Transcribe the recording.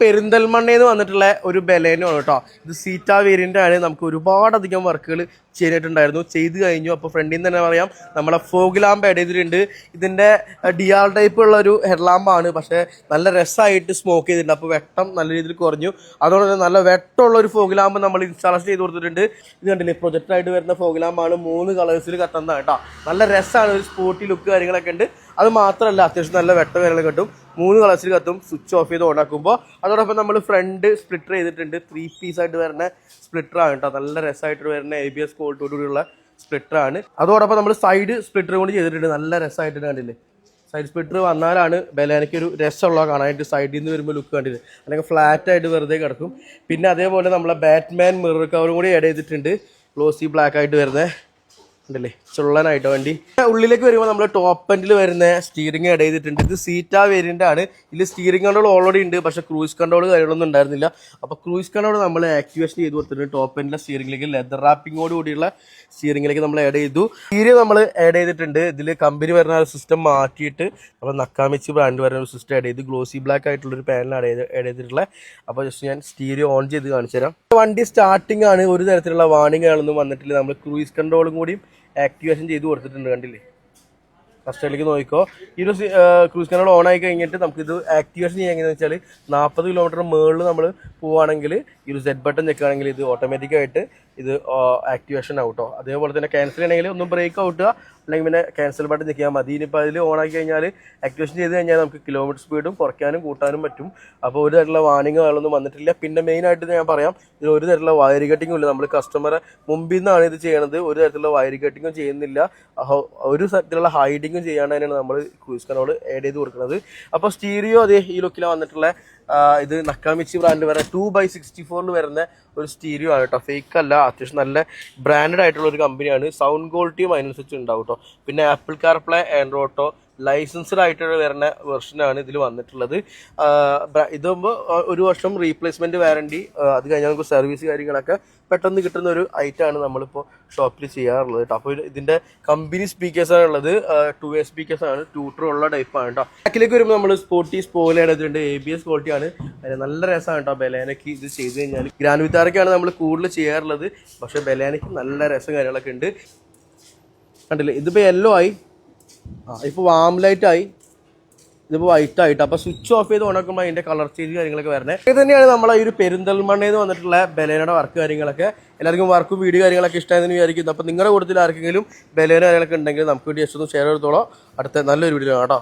പെരിന്തൽമണ്ണയിൽ വന്നിട്ടുള്ള ഒരു ബലേനോ കേട്ടോ. ഇത് സീറ്റ വേരിയന്റ് ആണ് നമുക്ക് ഒരുപാടധികം വർക്കുകൾ ചെയ്തിട്ടുണ്ടായിരുന്നു. ചെയ്ത് കഴിഞ്ഞു. അപ്പോൾ ഫ്രണ്ടിൽ നിന്ന് തന്നെ പറയാം. നമ്മളെ ഫോഗ് ലാമ്പ് ആഡ് ചെയ്തിട്ടുണ്ട്. ഇതിന്റെ ഡി ആർ ടൈപ്പ് ഉള്ള ഒരു ഹെഡ് ലാമ്പാണ് പക്ഷേ നല്ല രസമായിട്ട് സ്മോക്ക് ചെയ്തിട്ടുണ്ട്. അപ്പോൾ വെട്ടം നല്ല രീതിയിൽ കുറഞ്ഞു. അതുകൊണ്ട് തന്നെ നല്ല വെട്ടമുള്ള ഒരു ഫോഗ് ലാമ്പ് നമ്മൾ ഇൻസ്റ്റാളേഷൻ ചെയ്ത് കൊടുത്തിട്ടുണ്ട്. ഇത് കണ്ടില്ലേ? പ്രൊജക്റ്റായിട്ട് വരുന്ന ഫോഗ് ലാമ്പാണ് മൂന്ന് കളേഴ്സിൽ കത്തുന്നതാണ് കേട്ടോ. നല്ല രസമാണ് ഒരു സ്പോർട്ടി ലുക്ക് കാര്യങ്ങളൊക്കെ ഉണ്ട്. അത് മാത്രമല്ല അത്യാവശ്യം നല്ല വെട്ടം കാര്യങ്ങളൊക്കെ കിട്ടും. മൂന്ന് കളേഴ്സിൽ കത്തും സ്വിച്ച് ഓഫ് ചെയ്ത് ഓൺ ആക്കുമ്പോൾ അതോടൊപ്പം നമ്മൾ ഫ്രണ്ട് സ്പ്ലിറ്റർ ചെയ്തിട്ടുണ്ട്. ത്രീ പീസ് ആയിട്ട് വരുന്ന സ്പ്ലിറ്റർ ആണ് കേട്ടോ നല്ല രസമായിട്ട് വരുന്ന എ ബി എസ് ക്വാളിറ്റിയോടുകൂടിയുള്ള സ്പ്ലിറ്റർ ആണ്. അതോടൊപ്പം നമ്മൾ സൈഡ് സ്പ്ലിറ്റർ കൊണ്ട് ചെയ്തിട്ടുണ്ട്. നല്ല രസമായിട്ട് കണ്ടില്ലേ? സൈഡ് സ്പ്ലിറ്റർ വന്നാലാണ് ബലാനയ്ക്ക് ഒരു രസമുള്ള കാണാനായിട്ട് സൈഡിൽ നിന്ന് വരുമ്പോൾ ലുക്ക് കണ്ടില്ല? അല്ലെങ്കിൽ ഫ്ലാറ്റ് ആയിട്ട് വെറുതെ കിടക്കും. പിന്നെ അതേപോലെ നമ്മളെ ബാറ്റ്മാൻ മിറർ കവറും കൂടി ആഡ് ചെയ്തിട്ടുണ്ട്. ഗ്ലോസി ബ്ലാക്ക് ആയിട്ട് വരുന്നത് ഉണ്ടല്ലേ? ചുള്ളനായിട്ട് വണ്ടി? ഉള്ളിലേക്ക് വരുമ്പോൾ നമ്മൾ ടോപ്പ് എൻഡിൽ വരുന്ന സ്റ്റിയറിംഗ് ആഡ് ചെയ്തിട്ടുണ്ട്. ഇത് സീറ്റ വേരിയന്റ് ആണ്. ഇതിൽ സ്റ്റിയറിംഗ് കൺട്രോൾ ഓൾറെഡി ഉണ്ട്. പക്ഷെ ക്രൂയിസ് കൺട്രോൾ കാര്യങ്ങളൊന്നും ഉണ്ടായിരുന്നില്ല. അപ്പോൾ ക്രൂയിസ് കൺട്രോൾ നമ്മൾ ആക്ടിവേഷൻ ചെയ്ത് കൊടുത്തിട്ടുണ്ട് ടോപ്പ് എൻഡിലെ സ്റ്റിയറിംഗിലേക്ക് ലെതർ റാപ്പിങ്ങോട് കൂടിയുള്ള സ്റ്റിയറിംഗിലേക്ക് നമ്മൾ ആഡ് ചെയ്തു. സ്റ്റീരിയ നമ്മൾ ആഡ് ചെയ്തിട്ടുണ്ട്. ഇതിൽ കമ്പനി വരുന്ന ഒരു സിസ്റ്റം മാറ്റിയിട്ട് നമ്മൾ നക്കാമിച്ച് ബ്രാൻഡ് വരുന്ന ഒരു സിസ്റ്റം ആഡ് ചെയ്ത്. ഗ്ലോസി ബ്ലാക്ക് ആയിട്ടുള്ള ഒരു പാനൽ ആഡ് ആഡ് ചെയ്തിട്ടുള്ളത് അപ്പോൾ ജസ്റ്റ് ഞാൻ സ്റ്റീരിയോ ഓൺ ചെയ്ത് കാണിച്ചു തരാം വണ്ടി സ്റ്റാർട്ടിംഗ് ആണ്. ഒരു തരത്തിലുള്ള വാണിംഗ് വാണിങ്ങുകളൊന്നും വന്നിട്ടില്ല. നമ്മൾ ക്രൂയിസ് കൺട്രോളും കൂടിയും ആക്ടിവേഷൻ ചെയ്ത് കൊടുത്തിട്ടുണ്ട് കണ്ടില്ലേ? ഫസ്റ്റിലേക്ക് നോക്കിക്കോ. ഈ ഒരു ക്രൂസ് കൺട്രോൾ ഓൺ ആയി കഴിഞ്ഞിട്ട് നമുക്ക് ഇത് ആക്ടിവേഷൻ ചെയ്യാൻ എങ്ങനെയാണെന്ന് വെച്ചാൽ നാൽപ്പത് കിലോമീറ്റർ മുകളിൽ നമ്മൾ പോവുകയാണെങ്കിൽ ഈ ഒരു സെറ്റ് ബട്ടൺ ഞെക്കുകയാണെങ്കിൽ ഇത് ഓട്ടോമാറ്റിക്കായിട്ട് ഇത് ആക്ടിവേഷൻ ആവട്ടോ. അതേപോലെ തന്നെ ക്യാൻസൽ ചെയ്യണമെങ്കിൽ ഒന്നും ബ്രേക്ക് ഔട്ടുക അല്ലെങ്കിൽ പിന്നെ ക്യാൻസൽ ബട്ടൺ ഞെക്കിയാൽ മതി. ഇനിയിപ്പോൾ അതിൽ ഓൺ ആക്കി കഴിഞ്ഞാൽ ആക്ടിവേഷൻ ചെയ്ത് കഴിഞ്ഞാൽ നമുക്ക് കിലോമീറ്റർ സ്പീഡും കുറയ്ക്കാനും കൂട്ടാനും പറ്റും. അപ്പോൾ ഒരു തരത്തിലുള്ള വാണിങ്ങുകളൊന്നും വന്നിട്ടില്ല. പിന്നെ മെയിൻ ആയിട്ട് ഞാൻ പറയാം ഇതിൽ ഒരു തരത്തിലുള്ള വയർ കട്ടിങ്ങും ഇല്ല. നമ്മൾ കസ്റ്റമറെ മുമ്പിൽ നിന്നാണ് ഇത് ചെയ്യണത്. ഒരു തരത്തിലുള്ള വയർ കട്ടിങ്ങും ചെയ്യുന്നില്ല. ഒരു തരത്തിലുള്ള ഹൈഡിങ്ങും ചെയ്യാണ്ട് തന്നെയാണ് നമ്മൾ ക്രൂസ് കൺട്രോൾ ആഡ് ചെയ്ത് കൊടുക്കുന്നത് അപ്പോൾ സ്റ്റീരിയോ അതേ ഈ ലുക്കിലാണ് വന്നിട്ടുള്ള. ഇത് നക്കാമിച്ചി ബ്രാൻഡ് വരെ ടു ബൈ സിക്സ്റ്റി ഫോറിൽ വരുന്ന ഒരു സ്റ്റീരിയോ ആണ് കേട്ടോ ഫേക്ക് അല്ല അത്യാവശ്യം നല്ല ബ്രാൻഡഡ് ആയിട്ടുള്ള ഒരു കമ്പനിയാണ് സൗണ്ട് ക്വാളിറ്റിയും അതിനനുസരിച്ച് ഉണ്ടാവും കേട്ടോ പിന്നെ ആപ്പിൾ കാർപ്ലേ ആൻഡ്രോട്ടോ ലൈസൻസ്ഡ് ആയിട്ട് വരുന്ന വെർഷനാണ് ഇതിൽ വന്നിട്ടുള്ളത്. ഇതാകുമ്പോൾ ഒരു വർഷം റീപ്ലേസ്മെന്റ് വാറണ്ടി അത് കഴിഞ്ഞാൽ നമുക്ക് സർവീസ് കാര്യങ്ങളൊക്കെ പെട്ടെന്ന് കിട്ടുന്ന ഒരു ഐറ്റമാണ് നമ്മളിപ്പോൾ ഷോപ്പിൽ ചെയ്യാറുള്ളത് കേട്ടോ അപ്പോൾ ഇതിന്റെ കമ്പനി സ്പീക്കേഴ്സ് ആണ് ഉള്ളത്. ടു എ സ്പീക്കേഴ്സ് ആണ്. ട്യൂട്ടർ ഉള്ള ടൈപ്പാണ് കേട്ടോ ബാക്കിലേക്ക് വരുമ്പോൾ നമ്മൾ സ്പോർട്ടി സ്പോയിൽ ഇതിന്റെ എ ബി എസ് ക്വാളിറ്റിയാണ് നല്ല രസമാണ് കേട്ടോ ബലേനയ്ക്ക് ഇത് ചെയ്ത് കഴിഞ്ഞാൽ ഗ്രാൻഡ് വിത്താറൊക്കെയാണ് നമ്മൾ കൂടുതൽ ചെയ്യാറുള്ളത്. പക്ഷേ ബലേനയ്ക്ക് നല്ല രസം കാര്യങ്ങളൊക്കെ ഉണ്ട്. കണ്ടില്ലേ? ഇതിപ്പോൾ യെല്ലോ ആയി. ആ ഇപ്പോൾ വാം ലൈറ്റ് ആയി. ഇതിപ്പോൾ വൈറ്റ് ആയിട്ട്. അപ്പോൾ സ്വിച്ച് ഓഫ് ചെയ്ത് ഉണക്കുമ്പോൾ അതിന്റെ കളർ ചേഞ്ച് കാര്യങ്ങളൊക്കെ വരണേ. ഇത് തന്നെയാണ് നമ്മൾ ഈ ഒരു പെരിന്തൽമണ്ണയിൽ നിന്ന് വന്നിട്ടുള്ള ബലേനയുടെ വർക്ക് കാര്യങ്ങളൊക്കെ. എല്ലാവർക്കും വർക്കും വീഡിയോ കാര്യങ്ങളൊക്കെ ഇഷ്ടമായെന്ന് വിചാരിക്കുന്നു. അപ്പോൾ നിങ്ങളുടെ കൂട്ടത്തിൽ ആർക്കെങ്കിലും ബലേന കാര്യങ്ങളൊക്കെ ഉണ്ടെങ്കിൽ നമുക്ക് വേണ്ടി ജസ്റ്റ് ഷെയർ ചെയ്തോളാം. അടുത്ത നല്ലൊരു വീഡിയോ കേട്ടോ.